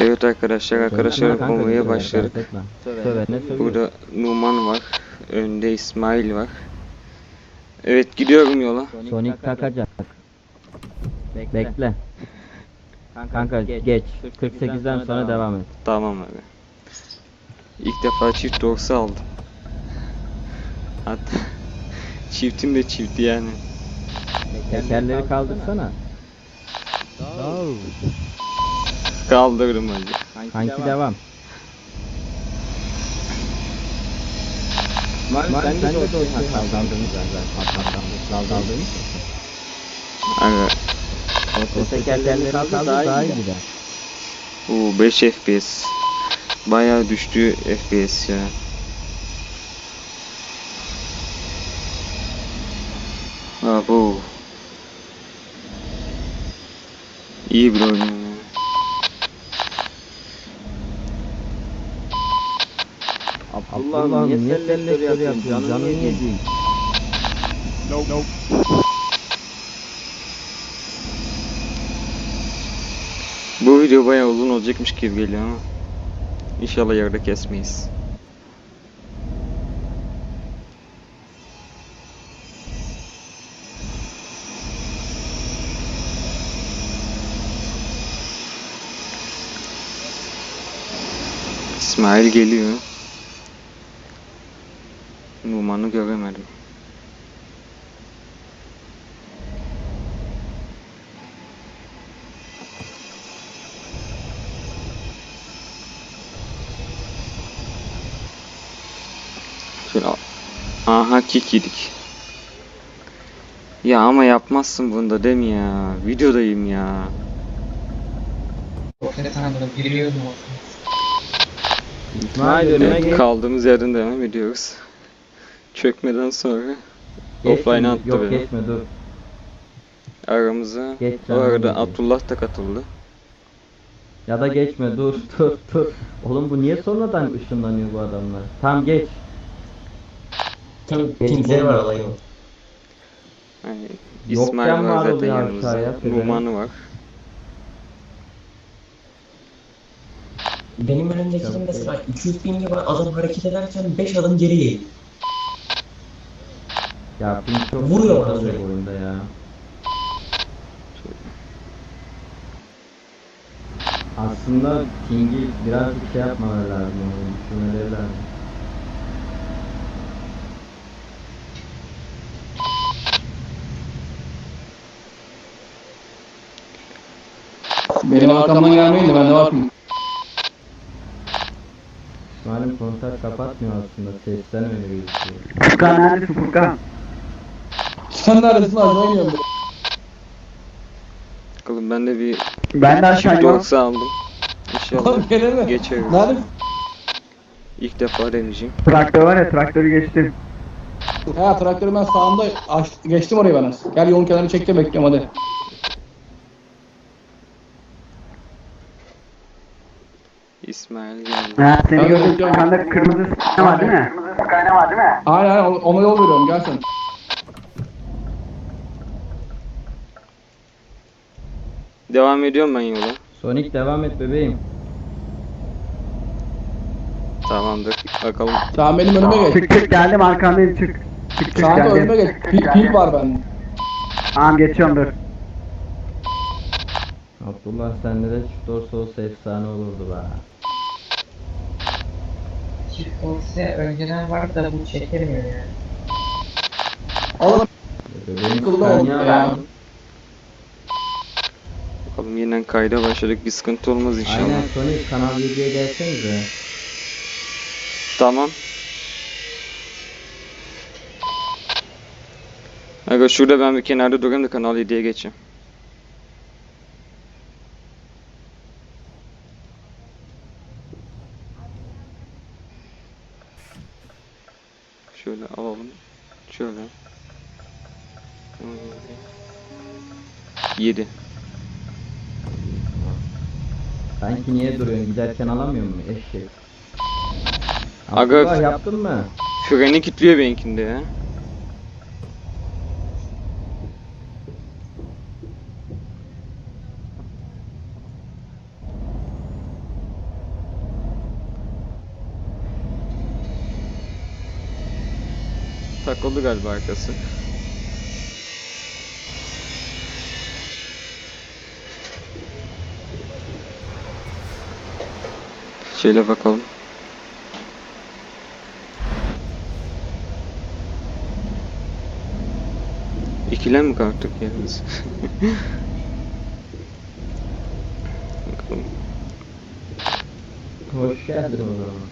Evet arkadaşlar arkadaşlar Kanka, konvoya başladık. Burada Numan var. Önde İsmail var. Evet gidiyorum yola. Sonic takacak. Bekle. Kanka geç. 48'den sonra devam et. Tamam abi. İlk defa çift dorsa aldım. Hatta çiftim de çifti yani. Tekerleri kaldırsana. Kaldırdım önce. Kanki devam. Var sen de dosyayı kaldırdın zaten. Kaldırdın mı? Aga. O tekerleri kaldır daha iyi gider. Oo 5 FPS. Bayağı düştü FPS ya. Abo. İyi bir oyun ya. Abdullah niye selektör yapıyorsun? Canını yediğin. Bu video bayağı uzun olacakmış gibi geliyor ama. İnşallah yarıda kesmeyiz. İsmail geliyor. Numan'ı göremedim. Şöyle Aha kick yedik. Ya ama yapmazsın bunu da değil mi ya? Videodayım ya. İsmail önüme Evet, geç. kaldığımız yerden devam ediyoruz. Çökmeden sonra offline attı Yok beni. geçme dur. aramıza. Geç sen, arada geç. Abdullah da katıldı. Ya da geçme dur dur dur. Oğlum bu niye sonradan ışınlanıyor bu adamlar? Tamam geç. Tam pinkleri var alayım. Yani Yokken İsmail var var zaten oluyor yanımızda. aşağıya. Numan'ı var. Benim önümdeki mesela 200 pingi var adam hareket ederken 5 adım geri eğil. Ya ping çok Vuruyor bana bu oyunda ya. Aslında pingi birazcık şey yapmaları lazım. yani, Düşünmeleri lazım. Benim arkamdan gelmeyin de ben ne yapayım? İsmail'im kontak kapatmıyor aslında. Sesten öyle gözüküyor. Furkan neredesin Furkan? Sen neredesin lan? Ben geliyorum. Bakalım ben de bir Ben de aşağı çift iniyorum. dorsa aldım. İnşallah Oğlum gene mi? geçeriz. Nerede? İlk defa deneyeceğim. Traktör var ya traktörü geçtim. Ha traktörü ben sağımda aç, geçtim orayı ben. az. Gel yolun kenarını çektim bekliyorum hadi. İsmail geldi. Ha, seni gördüm. bekliyorum. Arkanda kırmızı s**ne var değil mi? Aynen aynen ona- ona yol veriyorum gel sen. Devam ediyorum ben yola. Sonic devam et bebeğim. Tamamdır. Bakalım. Sen benim önüme geç. Çık çık geldim arkandayım çık. Çık çık Kanka geldim. önüme geç. Pil, pil var bende. Tamam geçiyorum dur. Abdullah sende de çift dorsa olsa efsane olurdu be. Çift olsa önceden vardı da bu çekemiyor yani. Oğlum Bebeğim sen ya. Yeniden kayda başladık. Bir sıkıntı olmaz inşallah. Aynen Sonic Kanal 7'ye gelsenize. Tamam. Aga şurada ben bir kenarda durayım da Kanal 7'ye geçeyim. Şöyle alalım. Şöyle. 7. Sanki niye duruyorsun? Giderken alamıyor mu eşek? Aga- yaptın mı? Freni kilitliyor benimkinde ya. Takıldı galiba arkası. Şöyle bakalım. İkilem mi kalktık yerimiz? bakalım. Hoş geldin o zaman.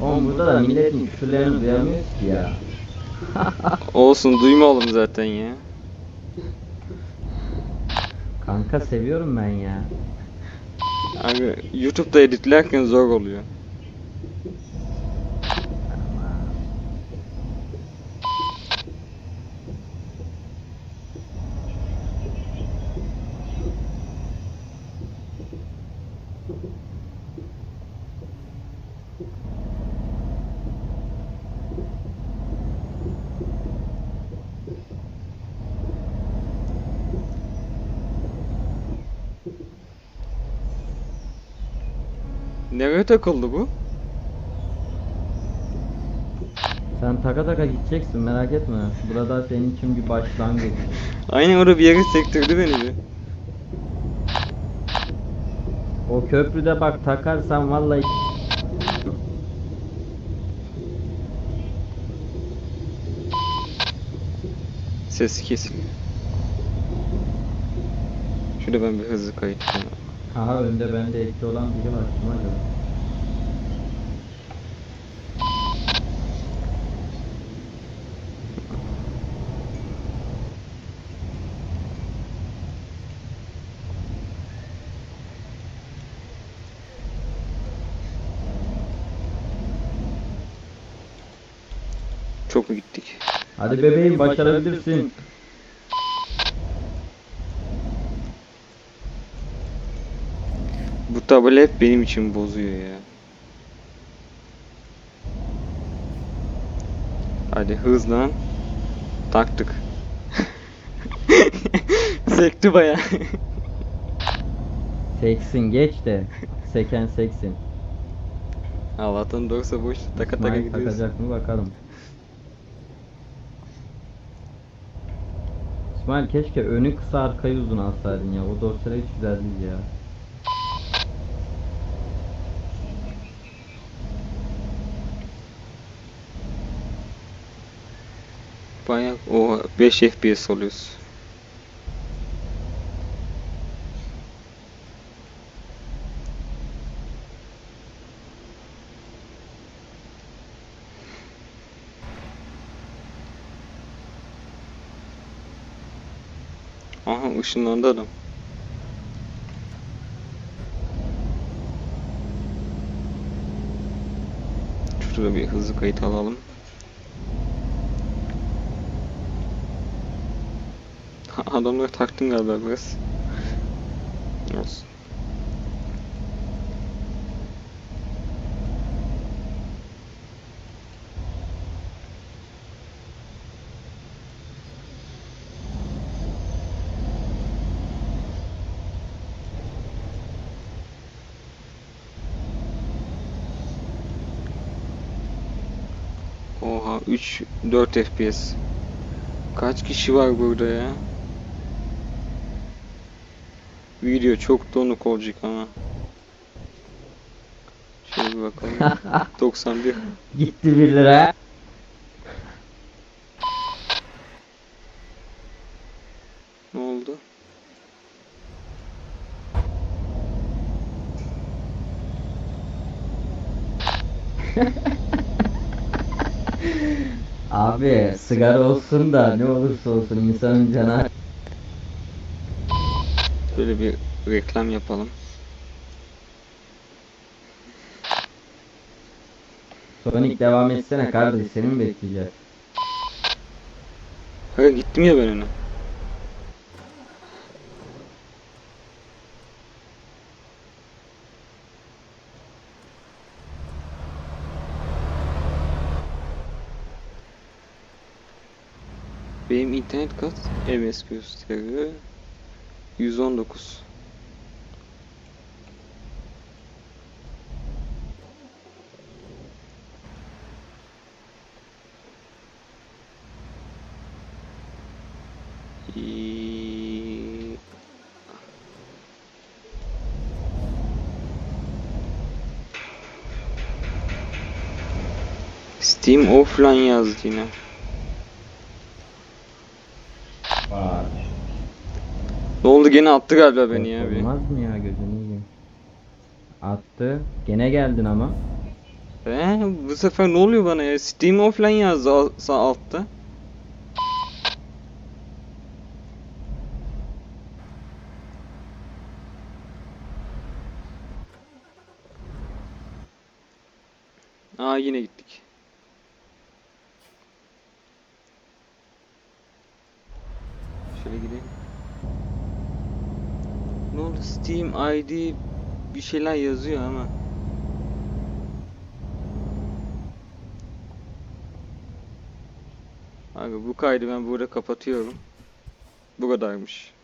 Oğlum burada da milletin küfürlerini duyamıyoruz ki ya. Olsun duyma oğlum zaten ya. Kanka seviyorum ben ya. Abi YouTube'da editlerken zor oluyor. Nereye takıldı bu? Sen taka taka gideceksin merak etme. Burada senin için bir başlangıç. Aynen orada bir yere sektirdi beni bir. O köprüde bak takarsan vallahi Sesi kesiliyor. Şurada ben bir hızlı kayıt. Aha önde bende ekli olan biri var. Kim acaba? Çok mu gittik? Hadi bebeğim başarabilirsin. Tabela hep benim için bozuyor ya. Hadi hızlan. Taktık. Sekti baya. Seksin geç de. Seken seksin. Allah'tan doğrusu boş taka taka gidiyoruz. takacak mı bakalım. İsmail keşke önü kısa arkayı uzun alsaydın ya. O dosyalar hiç güzel değil ya. Baya o 5 FPS oluyoruz. Aha ışınlandı adam. Şurada bir hızlı kayıt alalım. Adamları taktın galiba biraz. Oha 3 4 FPS. Kaç kişi var burada ya? Video çok donuk olacak ama. Şöyle bir bakalım. 91. Gitti 1 lira. Ne oldu? Abi sigara olsun da ne olursa olsun insanın canı Böyle bir reklam yapalım. Sonic devam etsene kardeş seni mi bekleyeceğiz? Ha gittim ya ben ona. Benim internet kaç MS gösteriyor? 119 Steam offline yazdı yine. Oldu gene attı galiba beni ya bir. Olmaz mı ya gözünü yiyeyim. Attı. Gene geldin ama. He, bu sefer ne oluyor bana ya? Steam offline yazdı sağ altta. Aa yine gittik. Şöyle gideyim. Ne oldu? Steam ID bir şeyler yazıyor ama. Abi bu kaydı ben burada kapatıyorum. Bu kadarmış.